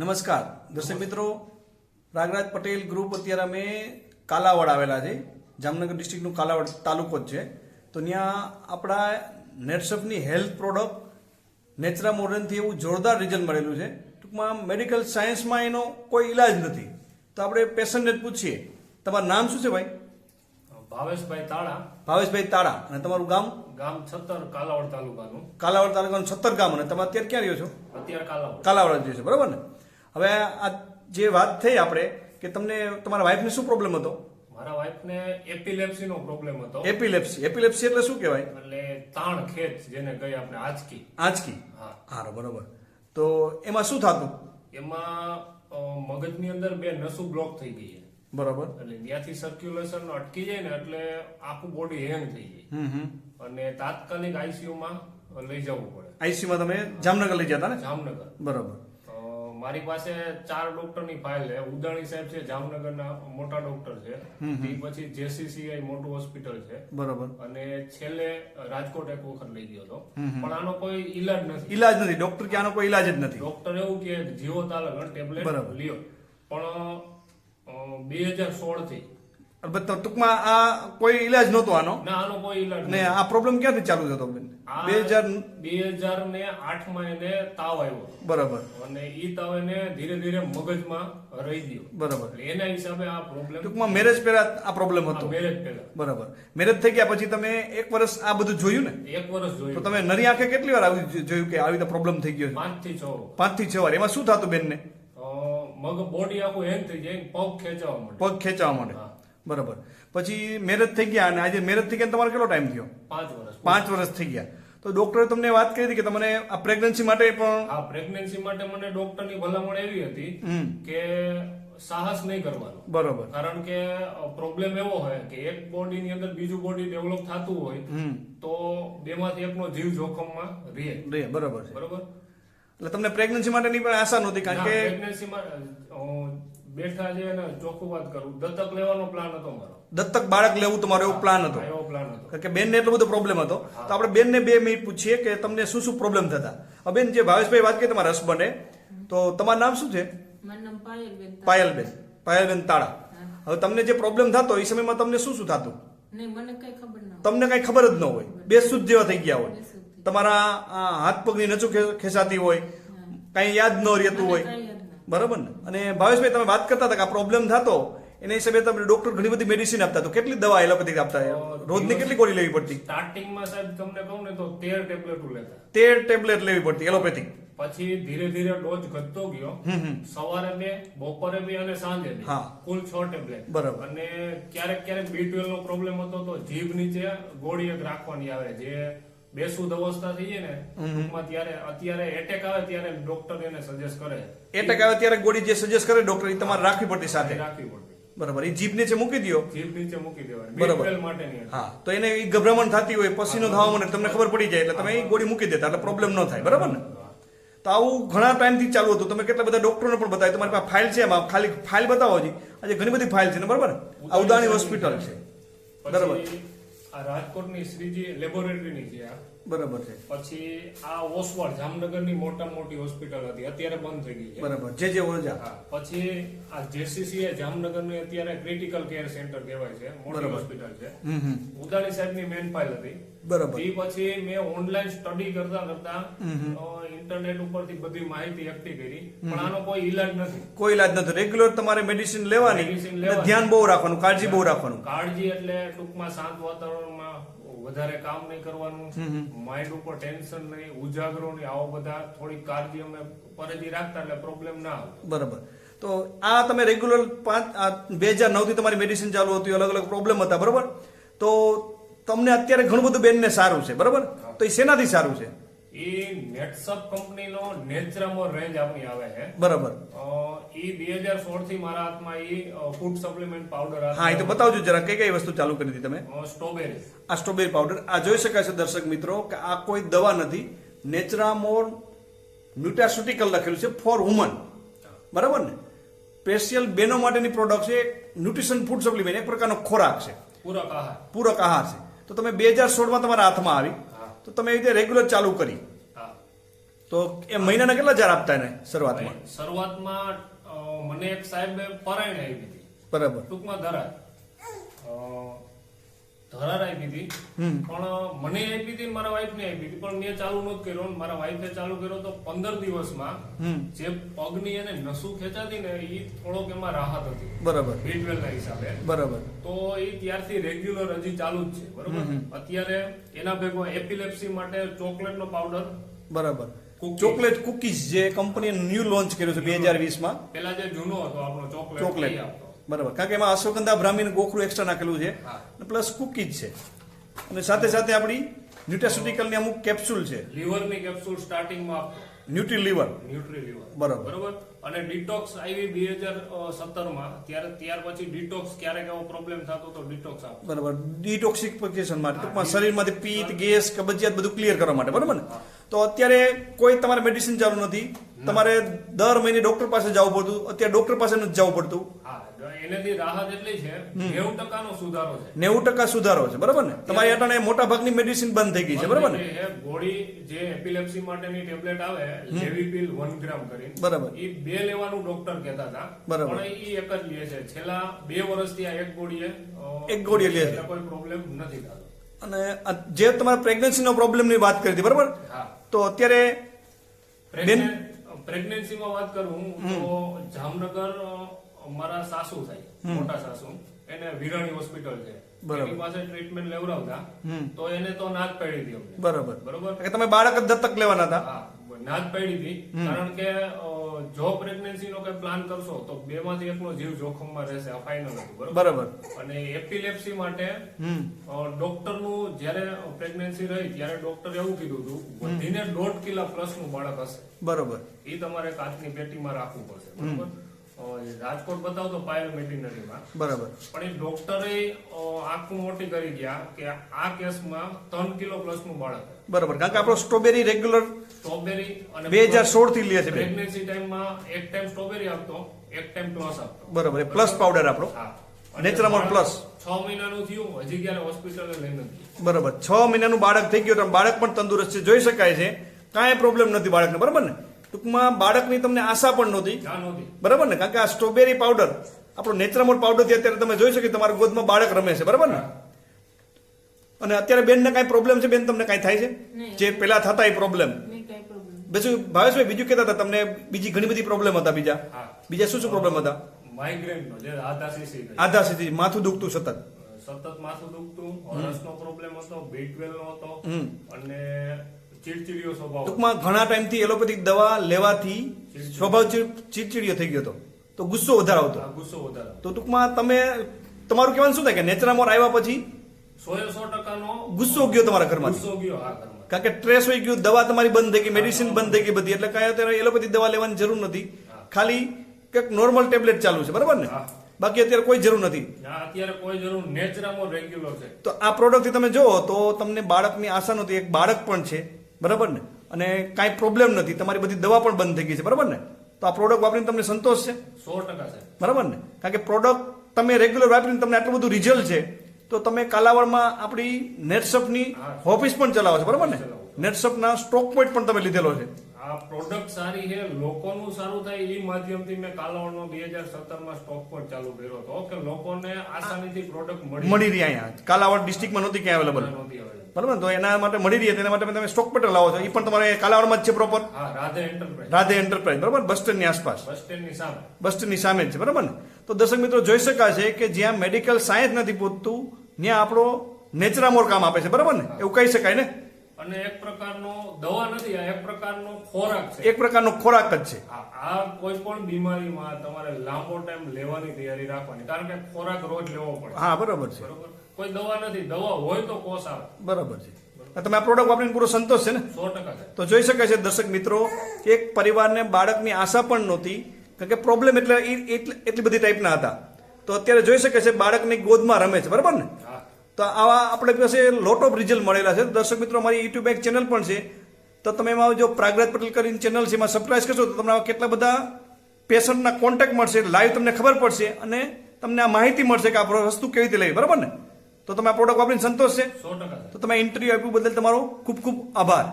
નમસ્કાર. દર્શક મિત્રો રાગરાજ પટેલ ગ્રુપ અત્યારે અમે કાલાવડ આવેલા છે. જામનગર ડિસ્ટ્રિક્ટનું કાલાવડ તાલુકો જ છે. તો ત્યાં આપણા નેટસપની હેલ્થ પ્રોડક્ટ નેચરા મોડર્નથી એવું જોરદાર રિઝલ્ટ મળેલું છે. ટૂંકમાં મેડિકલ સાયન્સમાં એનો કોઈ ઇલાજ નથી. તો આપણે પેશન્ટને જ પૂછીએ. તમારું નામ શું છે ભાઈ? ભાવેશભાઈ તાળા. ભાવેશભાઈ તાળા. અને તમારું ગામ? ગામ છત્તર કાલાવડ તાલુકાનું. કાલાવડ તાલુકાનું છત્તર ગામ. અને તમે અત્યારે ક્યાં રહ્યો છો? અત્યારે કાલાવડ. કાલાવડ જ છે. બરાબર ને? હવે આ જે વાત થઈ આપણે કે તમને તમારા વાઈફને શું પ્રોબ્લેમ હતો? મારા વાઈફને એપિલેપ્સી નો પ્રોબ્લેમ હતો. એપિલેપ્સી એપિલેપ્સી એટલે શું કહેવાય? એટલે તાણ ખેંચ જેને કહીએ આપણે આંચકી. આંચકી. હા. હા બરોબર. તો એમાં શું થતું? એમાં મગજની અંદર બે નસું બ્લોક થઈ ગઈ છે. બરોબર. એટલે ત્યાંથી સર્ક્યુલેશન અટકી જાય ને એટલે આખું બોડી હેંગ થઈ જાય. અને તાત્કાલિક આઈસીયુમાં માં લઈ જવું પડે. આઈસીયુમાં તમે જામનગર લઈ જતા ને? જામનગર. બરોબર. મારી પાસે ચાર ડોક્ટરની ફાઇલ છે. ઉદાણી સાહેબ છે જામનગરના મોટા ડોક્ટર છે. એ પછી જેસીસીઆઈ મોટું હોસ્પિટલ છે. બરોબર. અને છેલ્લે રાજકોટ એક વખત લઈ ગયો હતો. પણ આનો કોઈ ઈલાજ નથી. ઈલાજ નથી. ડોક્ટર કે આનો કોઈ ઈલાજ જ નથી. ડોક્ટર એવું કે જીવો તાલગણ ટેબ્લેટ બરાબર. લ્યો. પણ બે હજાર સોળથી અલબત્ત તો ટૂંકમાં આ કોઈ ઈલાજ નહોતો આનો. ના આનો કોઈ ઇલાજ ને આ પ્રોબ્લેમ ક્યાંથી ચાલુ થતો બેન? બે હજાર બે હજાર ને આઠમાં એને તાવ આવ્યો. બરાબર. અને ઈ તાવ એને ધીરે ધીરે મગજમાં રહી ગયો. બરાબર. એના હિસાબે આ પ્રોબ્લેમ ટૂંકમાં મેરેજ પહેલા આ પ્રોબ્લેમ હતો. મેરેજ પહેલા. બરાબર. મેરેજ થઈ ગયા પછી તમે એક વર્ષ આ બધું જોયું ને? એક વર્ષ તો જોયું તમે નરી આંખે કેટલી વાર આવી જોયું કે આવી રીતે પ્રોબ્લેમ થઈ ગયો પાંચથી છ. પાંચથી છ વાર. એમાં શું થતું બેનને? ને મગ બોડી આખું હેંગ થઈ જાય પગ ખેંચાવા માંડે. પગ ખેંચાવા માંડે. બરાબર. પછી મેરેજ થઈ ગયા અને આજે મેરેજ થઈ ગયા તમારે કેટલો ટાઈમ થયો? પાંચ વર્ષ. પાંચ વર્ષ થઈ ગયા. તો ડોક્ટરે તમને વાત કરી હતી કે તમને આ પ્રેગ્નન્સી માટે પણ આ પ્રેગ્નન્સી માટે મને ડોક્ટરની ભલામણ એવી હતી કે સાહસ નહીં કરવાનું. બરોબર. કારણ કે પ્રોબ્લેમ એવો હોય કે એક બોડી ની અંદર બીજું બોડી ડેવલપ થતું હોય તો બેમાંથી એકનો જીવ જોખમમાં રહે. રહે બરોબર છે. બરોબર? એટલે તમને પ્રેગ્નન્સી માટેની પણ આશા નહોતી કારણ કે પ્રેગ્નન્સીમાં બેઠા છે અને ચોખ્ખું વાત કરું. દત્તક લેવાનો પ્લાન હતો મારો. દત્તક બાળક લેવું તમારો એવો પ્લાન હતો. એવો પ્લાન હતો. કારણ કે બેનને એટલો બધો પ્રોબ્લેમ હતો. તો આપણે બેનને બે મિનિટ પૂછીએ કે તમને શું શું પ્રોબ્લેમ થતા? હવે બેન જે ભાવેશભાઈ વાત કરી તમારા હસબન્ડે તો તમારું નામ શું છે? મારું પાયલબેન પાયલબેન. તાળા. હવે તમને જે પ્રોબ્લેમ થતો એ સમયમાં તમને શું શું થતું? નહીં મને કઈ ખબર ના તમને કઈ ખબર જ ન હોય. બેસુધ જેવા થઈ ગયા હોય. તમારા હાથ પગની નચું ખે- ખેંચાતી હોય. કઈ યાદ ન રહેતું હોય. બરાબર ને? અને ભાવેશભાઈ તમે વાત કરતા હતા કે આ પ્રોબ્લેમ થતો એના હિસાબે તમે ડોક્ટર ઘણી બધી મેડિસિન આપતા. તો કેટલી દવા એલોપેથિક આપતા? રોજની કેટલી ગોળી લેવી પડતી? સ્ટાર્ટિંગમાં સાહેબ તમને કહું ને તો તેર ટેબ્લેટ લેતા. તેર ટેબ્લેટ લેવી પડતી એલોપેથિક પછી ધીરે ધીરે ડોઝ ઘટતો ગયો. સવારે બે બપોરે બે અને સાંજે બે. કુલ છ ટેબ્લેટ બરાબર. અને ક્યારેક ક્યારેક બી ટ્વેલ્વ નો પ્રોબ્લેમ હતો તો જીભ નીચે ગોળી એક રાખવાની આવે જે બેસુદ અવસ્થા થઈ જાય ને ટૂંકમાં ત્યારે અત્યારે એટેક આવે ત્યારે ડોક્ટર એને સજેસ્ટ કરે. એટેક આવે ત્યારે ગોળી જે સજેસ્ટ કરે ડોક્ટર એ તમારે રાખવી પડતી સાથે. રાખવી પડતી. બરાબર. એ જીભ નીચે મૂકી દો જીભ નીચે મૂકી દેવાની. બરાબર. માટે હા. તો એને એ ગભરામણ થતી હોય પસીનો થવા મને તમને ખબર પડી જાય એટલે તમે એ ગોળી મૂકી દેતા એટલે પ્રોબ્લેમ ન થાય. બરાબર ને? તો આવું ઘણા ટાઈમથી ચાલુ હતું. તમે કેટલા બધા ડોક્ટરોને પણ બતાવ્યું. તમારી પાસે ફાઇલ છે એમાં. ખાલી ફાઇલ બતાવો હજી. આજે ઘણી બધી ફાઇલ છે ને બરાબર? આ ઉદાણી હોસ્પિટલ છે. બરાબર. આ રાજકોટની શ્રીજી લેબોરેટરીની છે આ. બરાબર છે. પછી આ ઓસવાડ જામનગરની મોટા મોટી હોસ્પિટલ હતી અત્યારે બંધ થઈ ગઈ છે. બરાબર જે જે ઓજા પછી આ જેસીસી એ જામનગરની અત્યારે ક્રિટિકલ કેર સેન્ટર કહેવાય છે મોટી હોસ્પિટલ છે. ઉદાણી સાહેબની મેન ફાઇલ હતી. બરાબર. એ પછી મેં ઓનલાઈન સ્ટડી કરતા કરતા ઇન્ટરનેટ ઉપરથી બધી માહિતી એકઠી કરી. પણ આનો કોઈ ઈલાજ નથી. કોઈ ઇલાજ નથી. રેગ્યુલર તમારે મેડિસિન લેવાની. ધ્યાન બહુ રાખવાનું કાળજી બહુ રાખવાનું. કાળજી એટલે ટૂંકમાં શાંત વાતાવરણમાં વધારે કામ નહીં કરવાનું. માઇન્ડ ઉપર ટેન્શન નહીં ઉજાગરો નહીં આવો બધા થોડી કાળજી અમે પરેજી રાખતા એટલે પ્રોબ્લેમ ના આવે. બરાબર. તો આ તમે રેગ્યુલર પાંચ બે હજાર નવથી તમારી મેડિસિન ચાલુ હતી અલગ અલગ પ્રોબ્લેમ હતા બરાબર? તો તમને અત્યારે ઘણું બધું બેનને સારું છે બરાબર? તો એ શેનાથી સારું છે? એ નેટસપ કંપનીનો નેચરામોર રેન્જ આપણી આવે છે. બરાબર. એ બે હજાર સોળથી મારા હાથમાં એ ફૂડ સપ્લિમેન્ટ પાવડર હા એ તો બતાવજો જરા કઈ કઈ વસ્તુ ચાલુ કરી હતી તમે? સ્ટ્રોબેરી આ સ્ટ્રોબેરી પાવડર આ જોઈ શકાય છે દર્શક મિત્રો કે આ કોઈ દવા નથી. નેચરામોર ન્યુટ્રાસ્યુટિકલ લખેલું છે ફોર વુમન બરાબર ને? સ્પેશિયલ બેનો માટેની પ્રોડક્ટ છે ન્યુટ્રિશન ફૂડ સપ્લિમેન્ટ એક પ્રકારનો ખોરાક છે. પૂરક આહાર. પૂરક આહાર છે. તો તમે બે હજાર સોળમાં તમારા હાથમાં આવી તો તમે એ રીતે રેગ્યુલર ચાલુ કરી. હા. તો એ મહિનાના કેટલા હજાર આપતા એને શરૂઆતમાં? શરૂઆતમાં મને એક સાહેબે પરાયણ આવી હતી. બરાબર. ટૂંકમાં ધરાર અ, ધરાર આપી હતી. પણ મને આપી હતી મારા મારા વાઈફને આપી હતી. પણ મેં ચાલુ નહોતું કર્યો મારા મારા ને ચાલુ કર્યો તો પંદર દિવસમાં જે પગની એને નસું ખેંચાતી ને એ થોડોક એમાં રાહત હતી. બરાબર. B12 ના હિસાબે. બરાબર. તો એ ત્યારથી રેગ્યુલર હજી ચાલુ જ છે. બરાબર? અત્યારે એના ભેગો એપિલેપ્સી માટે ચોકલેટનો પાવડર બરાબર. ચોકલેટ કુકીઝ જે કંપનીએ ન્યૂ લોન્ચ કર્યું છે બે હજાર વીસમાં. પેલા જે જૂનો હતો આપણો ચોકલેટ ચોકલેટ બરાબર. કારણ કે એમાં અશ્વગંધા બ્રાહ્મીનું ગોખરું એક્સ્ટ્રા નાખેલું છે. પ્લસ કુકીઝ છે. અને સાથે સાથે આપણી ન્યુટ્રાસ્યુટિકલની અમુક કેપ્સ્યુલ છે. લીવરની કેપ્સ્યુલ સ્ટાર્ટિંગમાં આપતો ન્યુટ્રી લીવર ન્યુટ્રી લીવર બરાબર. બરોબર? અને ડિટોક્સ આવી બે હજાર સત્તરમાં ત્યારે ત્યાર પછી ડિટોક્સ ક્યારેક એવો પ્રોબ્લેમ થતો તો ડિટોક્સ આપતો બરાબર. ડિટોક્સિફિકેશન માટે. ટૂંકમાં શરીરમાંથી પિત્ત ગેસ કબજિયાત બધું ક્લિયર કરવા માટે. બરાબર ને? તો અત્યારે કોઈ તમારે મેડિસિન ચાલુ નથી. તમારે દર મહિને ડોક્ટર પાસે જવું પડતું. અત્યારે ડોક્ટર પાસે નથી જવું પડતું. એનાથી રાહત એટલી છે નેવું ટકાનો સુધારો છે. નેવું ટકા સુધારો છે બરાબર ને? તમારી અટાણે મોટા ભાગની મેડિસિન બંધ થઈ ગઈ છે બરાબર ને? ગોળી જે એપિલેપ્સી માટેની ટેબ્લેટ આવે લેવીપિલ વન ગ્રામ કરીને બરાબર. એ બે લેવાનું ડોક્ટર કહેતા હતા. બરાબર. પણ એ એક જ લે છે. છેલ્લા બે વર્ષથી આ એક ગોળીએ એક ગોળીએ લે છે. કોઈ પ્રોબ્લેમ નથી થતો. અને જે તમારા પ્રેગ્નન્સીનો પ્રોબ્લેમની વાત કરી હતી બરાબર? તો અત્યારે પ્રેગ્નન્સીમાં વાત કરું તો જામનગર મારા સાસુ થાય મોટા સાસુ. એને વિરાણી હોસ્પિટલ છે. બરાબર. એની પાસે ટ્રીટમેન્ટ લેવડાવતા. તો એને તો ના જ પડી હતી બરાબર. બરોબર? કે તમે બાળક જ દત્તક લેવાના હતા? હા ના જ પડી હતી કારણ કે જો પ્રેગ્નન્સી નો કઈ પ્લાન કરશો તો બે માંથી એકનો જીવ જોખમમાં રહેશે. આ ફાઇનલ હતું. બરોબર? અને એપિલેપ્સી માટે ડોક્ટરનું જયારે પ્રેગ્નન્સી રહી ત્યારે ડોક્ટર એવું કીધું હતું વધીને દોઢ કિલા પ્લસનું બાળક હશે. બરોબર. એ તમારે કાચની પેટીમાં રાખવું પડશે. બરોબર? રાજકોટ બતાવ તો પાયલ મેડિનરીમાં બરાબર. પણ એ ડોક્ટરે અ, મોટી કરી ગયા કે આ કેસમાં ત્રણ કિલો પ્લસનું બાળક. બરાબર. કારણ કે આપણો સ્ટ્રોબેરી રેગ્યુલર સ્ટ્રોબેરી અને બે હજાર સોળથી લે છે પ્રેગ્નન્સી ટાઈમમાં એક ટાઈમ સ્ટ્રોબેરી આપતો એક ટાઈમ પ્લસ આપતો. બરાબર. પ્લસ પાવડર આપણો. હા. Naturamol plus. છ મહિનાનું થયું હજી ક્યારે હોસ્પિટલે લઈને નથી બરાબર. છ મહિનાનું બાળક થઈ ગયું તો બાળક પણ તંદુરસ્ત છે. જોઈ શકાય છે. કાંઈ પ્રોબ્લેમ નથી બાળકને. બરાબર ને? ટૂંકમાં બાળકની તમને આશા પણ નહોતી. બરાબર ને? કારણ કે આ સ્ટ્રોબેરી પાવડર આપણો નેચરમોલ પાવડરથી અત્યારે તમે જોઈ શકો તમારા ગોદમાં બાળક રમે છે. બરાબર ને? અને અત્યારે બેનને કાંઈ પ્રોબ્લેમ છે? બેન તમને કાંઈ થાય છે? જે પેલા થતા એ પ્રોબ્લેમ બીજું ભાવેશભાઈ બીજું કહેતા હતા તમને બીજી ઘણી બધી પ્રોબ્લેમ હતા બીજા. બીજા શું શું પ્રોબ્લેમ હતા? આધા સુધી માથું દુખતું સતત. સતત માથું દુખતું હરસનો પ્રોબ્લેમ હતો B12 નો હતો હમ. અને ચીડચીડિયો સ્વભાવ. ટૂંકમાં ઘણા ટાઈમથી એલોપેથિક દવા લેવાથી સ્વભાવ ચીડ- ચીડચીડિયો થઈ ગયો હતો. તો ગુસ્સો વધારે આવતો ગુસ્સો વધારે. તો ટૂંકમાં તમે તમારું કહેવાનું શું થાય કે નેચરામોર આવ્યા પછી સો સો ટકાનો ગુસ્સો ગયો તમારા ઘરમાં ગુસ્સો ગયો કારણ કે ટ્રેસ હોઈ ગયું દવા તમારી બંધ થઈ ગઈ મેડિસિન બંધ થઈ ગઈ બધી. એટલે કાંઈ અત્યારે એલોપેથી દવા લેવાની જરૂર નથી. ખાલી કંઈક નોર્મલ ટેબ્લેટ ચાલુ છે બરાબર ને? બાકી અત્યારે કોઈ જરૂર નથી. અત્યારે કોઈ જરૂર નેચરામો રેગ્યુલર છે. તો આ પ્રોડક્ટથી તમે જુઓ તો તમને બાળકની આશા નહોતી એક બાળક પણ છે બરાબર ને? અને કાંઈ પ્રોબ્લેમ નથી. તમારી બધી દવા પણ બંધ થઈ ગઈ છે. બરાબર ને? તો આ પ્રોડક્ટ વાપરીને તમને સંતોષ છે? સો ટકા બરાબર ને? કારણ કે પ્રોડક્ટ તમે રેગ્યુલર વાપરીને તમને આટલું બધું રિઝલ્ટ છે તો તમે કાલાવડમાં આપણી નેટસપની ઓફિસ પણ ચલાવો છો. બરાબર ને? નેટસપના સ્ટોક પોઈન્ટ પણ તમે લીધેલો છે. આ પ્રોડક્ટ સારી છે. લોકોનું સારું થાય એ માધ્યમથી મેં કાલાવડનો બે હજાર સત્તરમાં સ્ટોક પર ચાલુ કર્યો હતો. કે લોકોને આસાનીથી પ્રોડક્ટ મળી રહી અહીંયા. કાલાવડ ડિસ્ટ્રિક્ટમાં નહોતી ક્યાં અવેલેબલ. બરાબર તો એના માટે મળી રહી તેના માટે તમે સ્ટોક પેટર્ન લાવો છો. એ પણ તમારે કાલાવડમાં જ છે પ્રોપર રાધે એન્ટરપ્રાઇઝ બરાબર? બસ સ્ટેન્ડની આસપાસ. બસ સ્ટેન્ડની સામે. બસ સ્ટેન્ડની સામે જ છે બરાબર ને? તો દર્શક મિત્રો જોઈ શકાય છે કે જ્યાં મેડિકલ સાયન્સ નથી પહોંચતું ત્યાં આપણો નેચરામોર કામ આપે છે બરાબર ને? એવું કહી શકાય ને? અને એક પ્રકારનો દવા નથી આ એક પ્રકારનો ખોરાક છે. એક પ્રકારનો ખોરાક જ છે. આ આ કોઈ પણ બીમારીમાં તમારે લાંબો ટાઈમ લેવાની તૈયારી રાખવાની કારણ કે ખોરાક રોજ લેવો પડે. હા બરાબર છે. બરાબર? કોઈ દવા નથી દવા હોય તો કોષ આવે બરાબર છે. તમે આ પ્રોડક્ટ વાપરીને પૂરો સંતોષ છે ને? સો ટકા તો જોઈ શકાય છે દર્શક મિત્રો એક પરિવારને બાળકની આશા પણ નહોતી કારણ કે પ્રોબ્લેમ એટલે એટલી બધી ટાઈપના હતા. તો અત્યારે જોઈ શકે છે બાળકની ગોદમાં રમે છે બરાબર ને? તો આવા આપણે પાસે લોટ ઓફ રિઝલ્ટ મળેલા છે. દર્શક મિત્રો અમારી યુટ્યુબ એક ચેનલ પણ છે. તો તમે એમાં જો પ્રાગરાજ પટેલ કરીને ચેનલ છે એમાં સબસ્ક્રાઈબ કરશો તો તમને કેટલા બધા પેશન્ટના કોન્ટેક્ટ મળશે. લાઈવ તમને ખબર પડશે અને તમને આ માહિતી મળશે કે આ વસ્તુ કેવી રીતે લેવી. બરાબર ને? તો તમે આ પ્રોડક્ટ વાપરીને સંતોષ છે તો તમે ઇન્ટરવ્યુ આપ્યું બદલ તમારો ખૂબ ખૂબ આભાર.